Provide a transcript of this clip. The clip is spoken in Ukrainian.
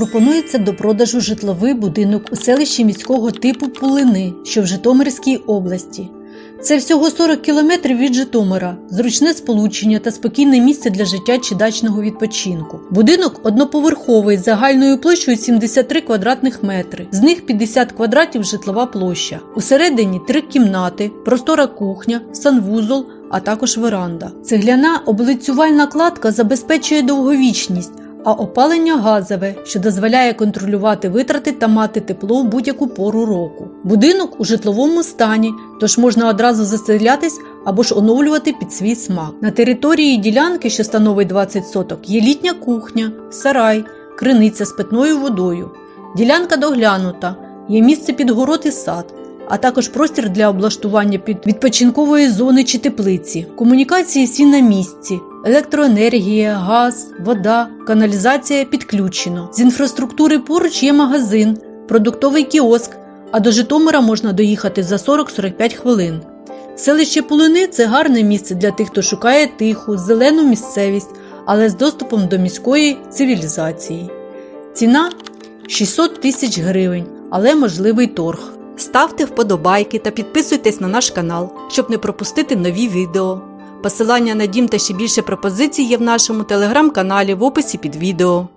Пропонується до продажу житловий будинок у селищі міського типу Пулини, що в Житомирській області. Це всього 40 кілометрів від Житомира, зручне сполучення та спокійне місце для життя чи дачного відпочинку. Будинок одноповерховий з загальною площею 73 квадратних метри, з них 50 квадратів житлова площа. Усередині три кімнати, простора кухня, санвузол, а також веранда. Цегляна облицювальна кладка забезпечує довговічність. А опалення газове, що дозволяє контролювати витрати та мати тепло в будь-яку пору року. Будинок у житловому стані, тож можна одразу заселятись або ж оновлювати під свій смак. На території ділянки, що становить 20 соток, є літня кухня, сарай, криниця з питною водою. Ділянка доглянута, є місце під город і сад, а також простір для облаштування під відпочинкової зони чи теплиці. Комунікації всі на місці. Електроенергія, газ, вода, каналізація підключено. З інфраструктури поруч є магазин, продуктовий кіоск, а до Житомира можна доїхати за 40-45 хвилин. Селище Полини це гарне місце для тих, хто шукає тиху, зелену місцевість, але з доступом до міської цивілізації. Ціна 600 тисяч гривень, але можливий торг. Ставте вподобайки та підписуйтесь на наш канал, щоб не пропустити нові відео. Посилання на дім та ще більше пропозицій є в нашому телеграм-каналі в описі під відео.